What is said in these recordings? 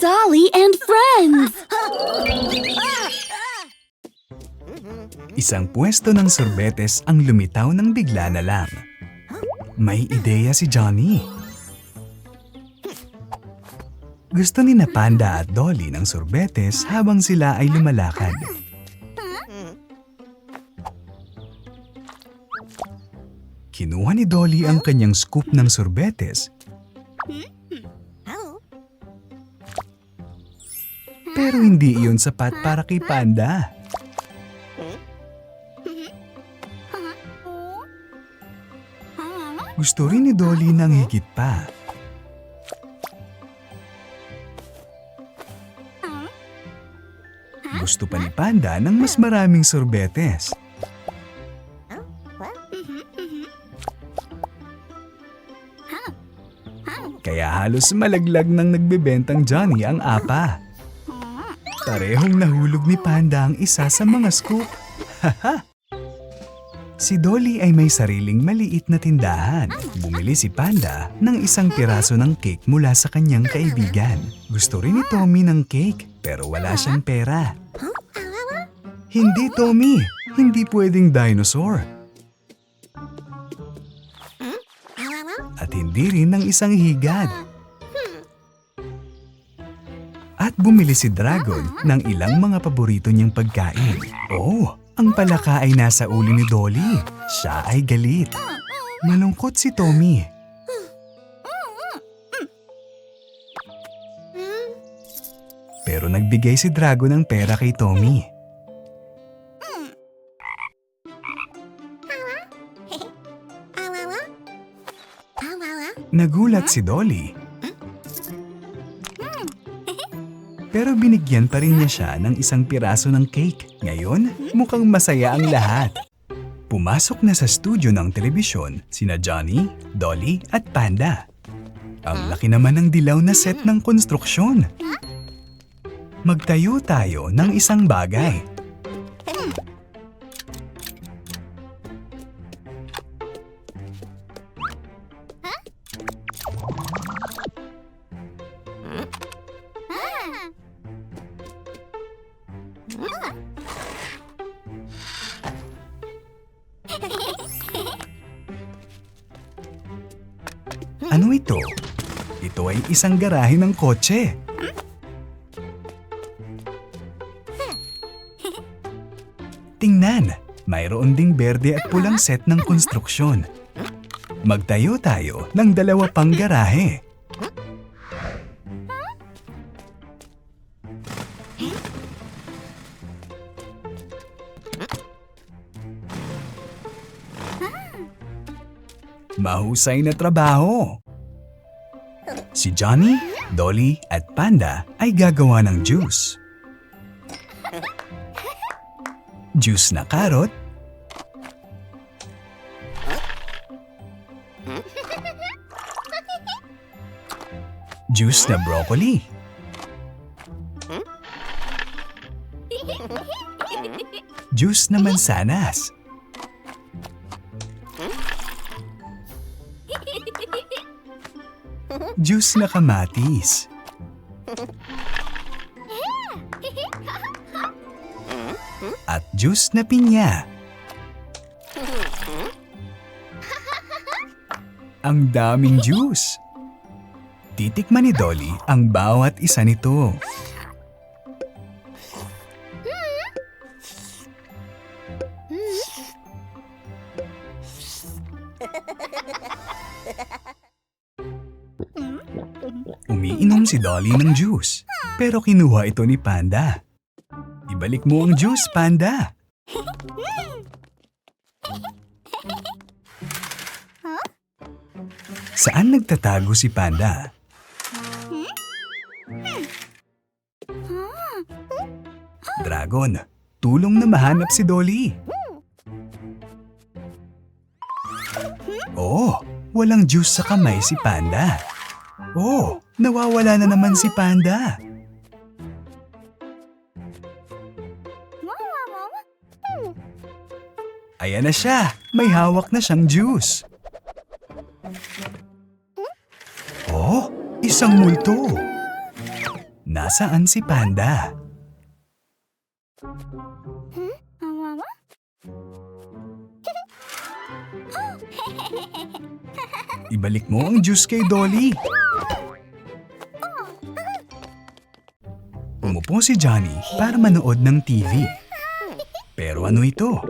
Dolly and friends! Isang pwesto ng sorbetes ang lumitaw ng bigla na lang. May ideya si Johnny. Gusto ni na Panda at Dolly ng sorbetes habang sila ay lumalakad. Kinuha ni Dolly ang kanyang scoop ng sorbetes pero hindi iyon sapat para kay Panda. Gusto rin ni Dolly ng higit pa. Gusto pa ni Panda ng mas maraming sorbetes. Kaya halos malaglag ng nagbebentang Johnny ang apa. Parehong nahulog ni Panda ang isa sa mga scoop. Si Dolly ay may sariling maliit na tindahan. Bumili si Panda ng isang piraso ng cake mula sa kanyang kaibigan. Gusto rin ni Tommy ng cake pero wala siyang pera. Hindi Tommy, hindi pwedeng dinosaur. At hindi rin ng isang higad. Bumili si Dragon ng ilang mga paborito niyang pagkain. Oh, ang palaka ay nasa ulo ni Dolly. Siya ay galit. Malungkot si Tommy. Pero nagbigay si Dragon ng pera kay Tommy. Nagulat si Dolly. Pero binigyan pa rin niya siya ng isang piraso ng cake. Ngayon, mukhang masaya ang lahat. Pumasok na sa studio ng telebisyon sina Johnny, Dolly at Panda. Ang laki naman ng dilaw na set ng konstruksyon. Magtayo tayo ng isang bagay. Ano ito? Ito ay isang garahe ng kotse. Tingnan, mayroon ding berde at pulang set ng konstruksyon. Magtayo tayo ng dalawa pang garahe. Mahusay na trabaho. Si Johnny, Dolly at Panda ay gagawa ng juice. Juice na karot, juice na broccoli, juice na mansanas, juice na kamatis, at juice na pinya. Ang daming juice. Titikman ni Dolly ang bawat isa nito. Si Dolly ng juice, pero kinuha ito ni Panda. Ibalik mo ang juice, Panda. Saan nagtatago si Panda? Dragon, tulong na mahanap si Dolly. Oh, walang juice sa kamay si Panda. Oh, nawawala na naman si Panda. Ayan na siya, may hawak na siyang juice. Oh, isang multo. Nasaan si Panda? Ibalik mo ang juice kay Dolly. Umupo si Johnny para manood ng TV. Pero ano ito?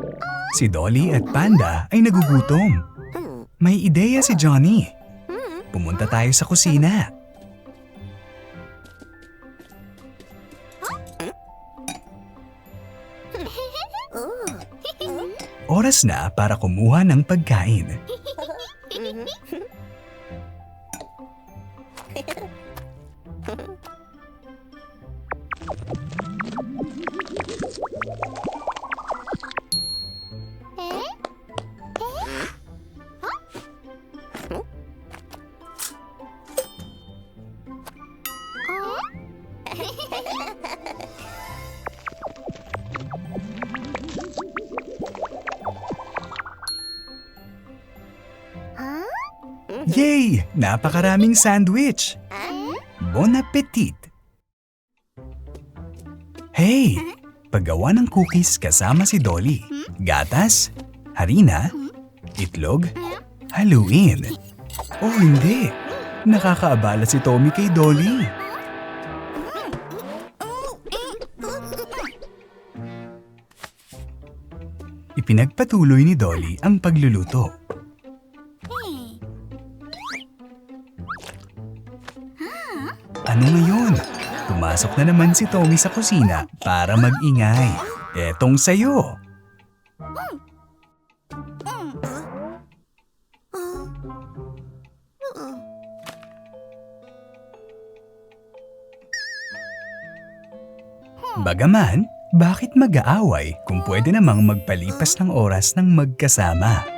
Si Dolly at Panda ay nagugutom. May ideya si Johnny. Pumunta tayo sa kusina. Oras na para kumuha ng pagkain. Napakaraming sandwich! Bon appetit! Hey! Paggawa ng cookies kasama si Dolly. Gatas, harina, itlog, haluin. Oh hindi! Nakakaabala si Tommy kay Dolly. Ipinagpatuloy ni Dolly ang pagluluto. Ano ngayon? Pumasok na naman si Tommy sa kusina para mag-ingay. Etong sayo. Bagaman, bakit mag-aaway kung pwede namang magpalipas ng oras ng magkasama?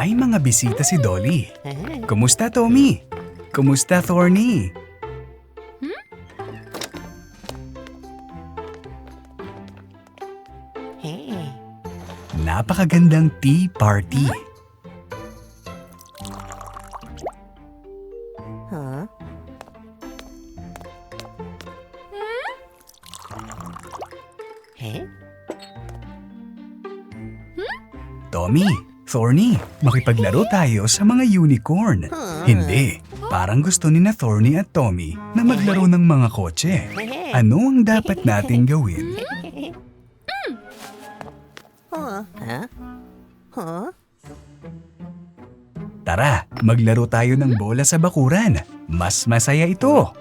May mga bisita si Dolly. Kumusta, Tommy? Kumusta, Thorny? Napakagandang tea party. Tommy, Thorny, makipaglaro tayo sa mga unicorn. Hindi, parang gusto ni na Thorny at Tommy na maglaro ng mga kotse. Ano ang dapat nating gawin? Tara, maglaro tayo ng bola sa bakuran. Mas masaya ito.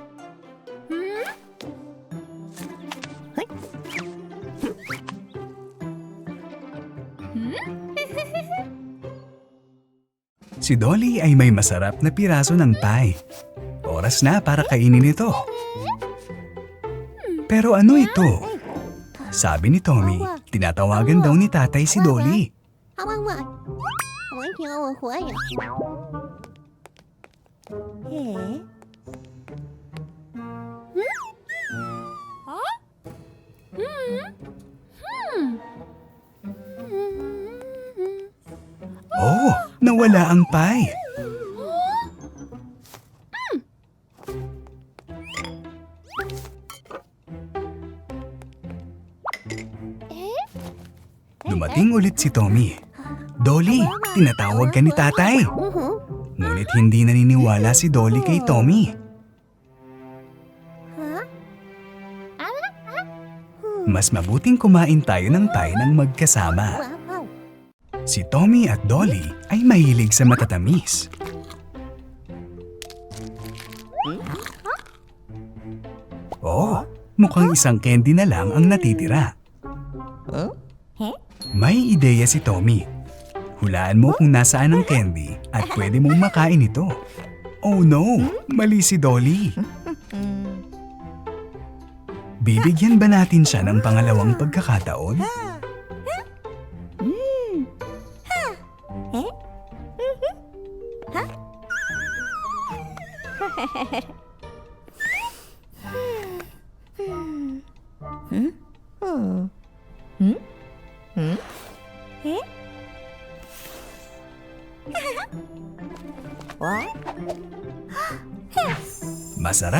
Si Dolly ay may masarap na piraso ng pie. Oras na para kainin ito. Pero ano ito? Sabi ni Tommy, tinatawagan daw ni tatay si Dolly. 好 Nawala ang pie. Dumating ulit si Tommy. Dolly, tinatawag ka ni tatay. Ngunit hindi naniniwala si Dolly kay Tommy. Mas mabuting kumain tayo ng pie ng magkasama. Si Tommy at Dolly ay mahilig sa matatamis. Oh, mukhang isang candy na lang ang natitira. May ideya si Tommy. Hulaan mo kung nasaan ang candy at pwede mong makain ito. Oh no, mali si Dolly. Bibigyan ba natin siya ng pangalawang pagkakataon?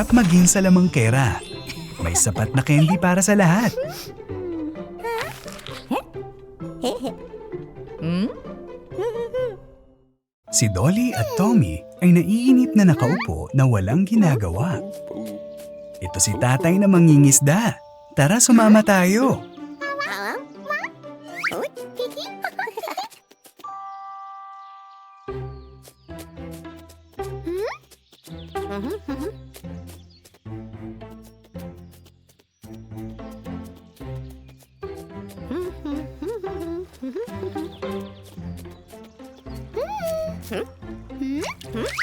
Masarap maging salamangkera. May sapat na candy para sa lahat. Si Dolly at Tommy ay naiinip na nakaupo na walang ginagawa. Ito si tatay na mangingisda. Tara sumama tayo.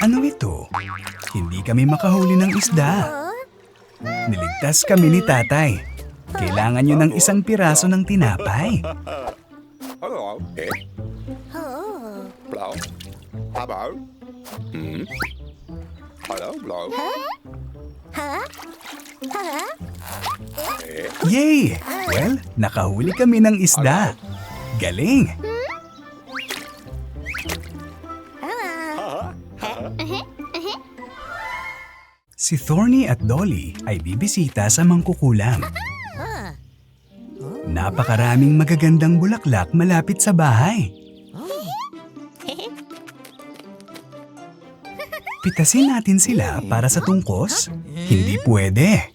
Ano ito? Hindi kami makahuli ng isda. Niligtas kami ni tatay. Kailangan nyo ng isang piraso ng tinapay. Yay! Well, nakahuli kami ng isda. Galing! Si Thorny at Dolly ay bibisita sa mangkukulam. Napakaraming magagandang bulaklak malapit sa bahay. Pitasin natin sila para sa tungkos? Hindi pwede.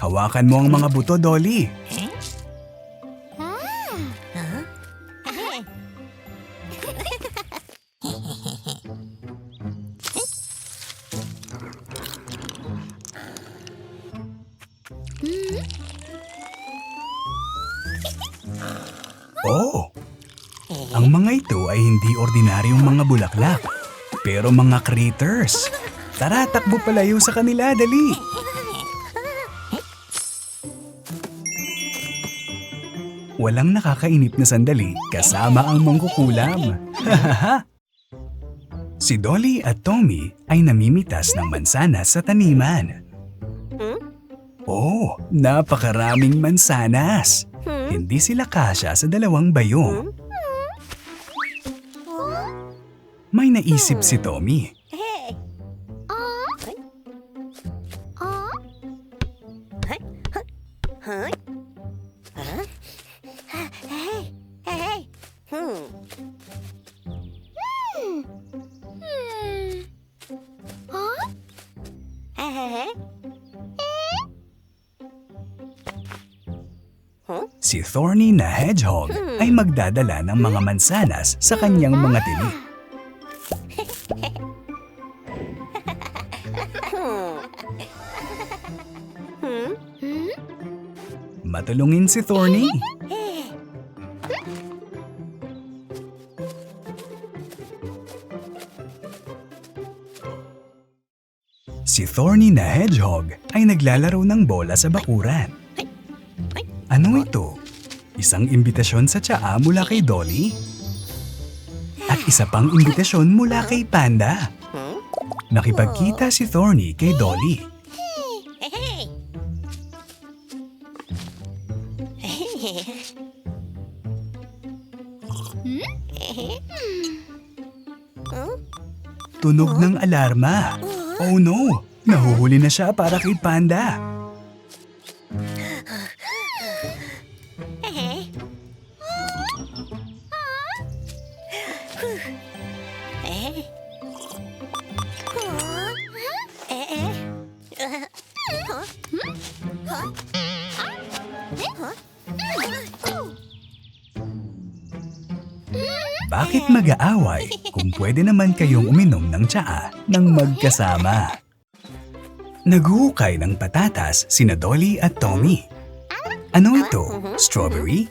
Hawakan mo ang mga buto, Dolly. Oh! Ang mga ito ay hindi ordinaryong mga bulaklak, pero mga critters. Tara, takbo palayo sa kanila, dali! Walang nakakainip na sandali kasama ang mangkukulam. si Dolly at Tommy ay namimitas ng mansanas sa taniman. Oh, napakaraming mansanas. Hindi sila kasya sa dalawang bayong. May naisip si Tommy. Si Thorny na hedgehog ay magdadala ng mga mansanas sa kanyang mga tinik. Matulungin si Thorny. Si Thorny na hedgehog ay naglalaro ng bola sa bakuran. Ano ito? Isang imbitasyon sa tsaa mula kay Dolly? At isa pang imbitasyon mula kay Panda. Nakipagkita si Thorny kay Dolly. Tunog ng alarma. Oh no! Nahuhuli na siya para kay Panda. Mag-aaway kung pwede naman kayong uminom ng tsaa ng magkasama? Naguhukay ng patatas sina Dolly at Tommy. Ano ito? Strawberry?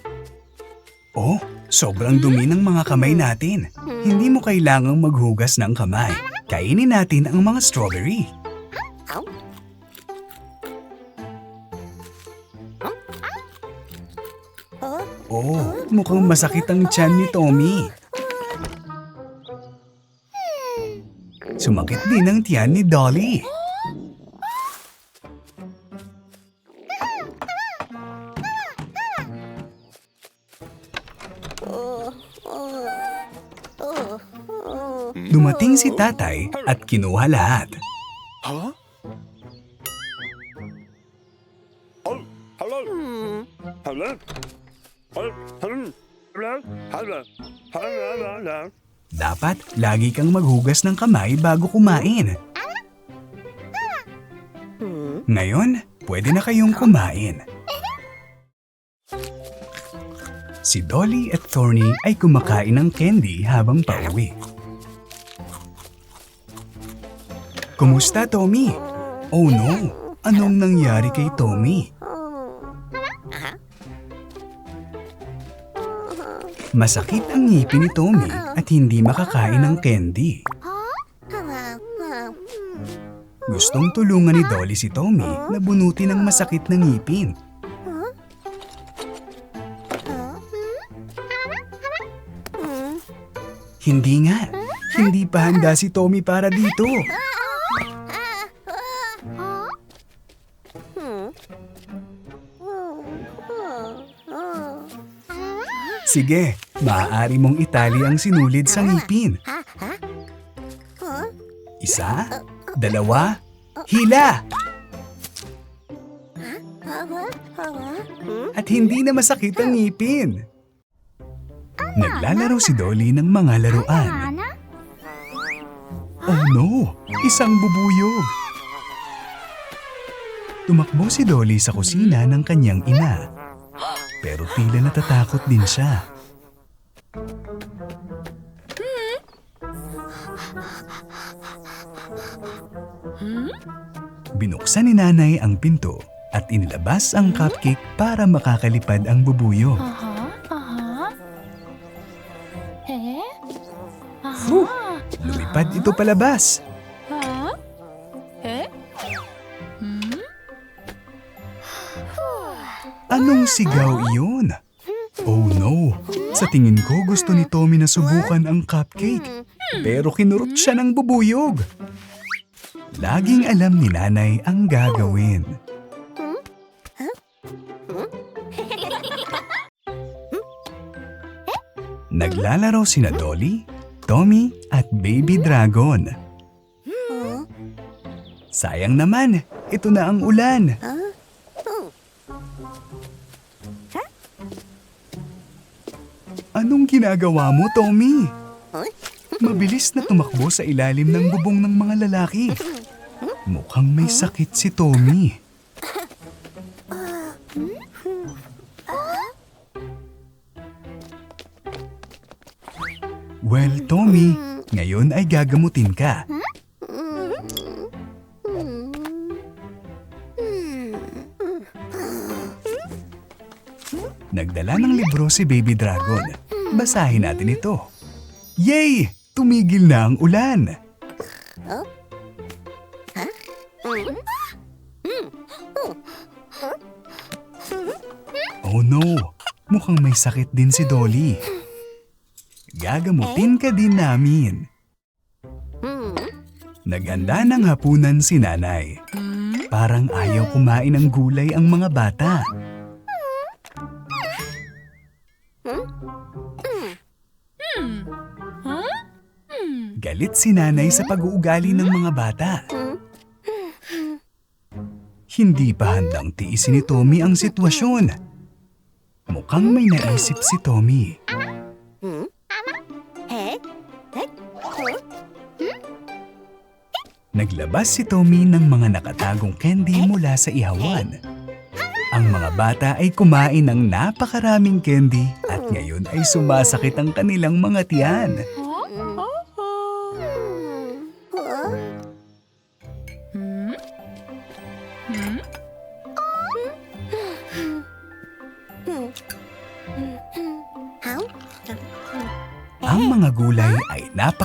Oh, sobrang dumi ng mga kamay natin. Hindi mo kailangang maghugas ng kamay. Kainin natin ang mga strawberry. Oh, mukhang masakit ang tiyan ni Tommy. Sumakit din ang tiyan ni Dolly. Dumating si tatay at kinuha lahat. Huh? Hello? Hello? Hello? Hello? Hello? Hello? Hello? Dapat lagi kang maghugas ng kamay bago kumain. Ngayon, pwede na kayong kumain. Si Dolly at Thorny ay kumakain ng candy habang pauwi. Kumusta, Tommy? Oh no, anong nangyari kay Tommy? Masakit ang ngipin ni Tommy at hindi makakain ng candy. Gustong tulungan ni Dolly si Tommy na bunutin ang masakit na ngipin. Hindi nga. Hindi pa handa si Tommy para dito. Sige, maaari mong itali ang sinulid sa ngipin. Isa, dalawa, hila! At hindi na masakit ang ngipin. Naglalaro si Dolly ng mga laruan. Oh no! Isang bubuyog! Tumakbo si Dolly sa kusina ng kanyang ina. Pero tila natatakot din siya. Binuksan ni nanay ang pinto at inilabas ang cupcake para makakalipad ang bubuyog. Uh-huh. Uh-huh. Eh? Huh! Lumipad ito palabas. Anong sigaw iyon? Oh no! Sa tingin ko gusto ni Tommy na subukan ang cupcake. Pero kinurot siya ng bubuyog. Laging alam ni nanay ang gagawin. Naglalaro sina Dolly, Tommy at Baby Dragon. Sayang naman, ito na ang ulan. Anong ginagawa mo, Tommy? Mabilis na tumakbo sa ilalim ng bubong ng mga lalaki. Mukhang may sakit si Tommy. Well, Tommy, ngayon ay gagamutin ka. Nagdala ng libro si Baby Dragon. Basahin natin ito. Yay! Tumigil na ang ulan. Oh no! Mukhang may sakit din si Dolly. Gagamutin ka din namin. Naganda ng hapunan si nanay. Parang ayaw kumain ng gulay ang mga bata. Galit si nanay sa pag-uugali ng mga bata. Hindi pa handang tiisin ni Tommy ang sitwasyon. Mukhang may naisip si Tommy. Naglabas si Tommy ng mga nakatagong candy mula sa ihawan. Ang mga bata ay kumain ng napakaraming candy at ngayon ay sumasakit ang kanilang mga tiyan.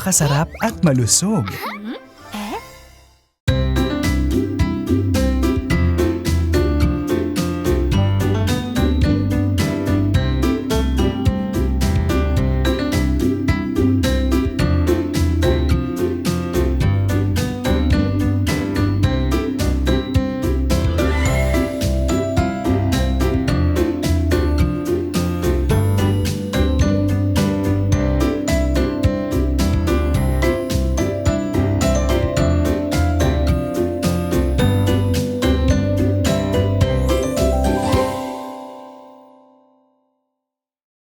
Napakasarap at malusog.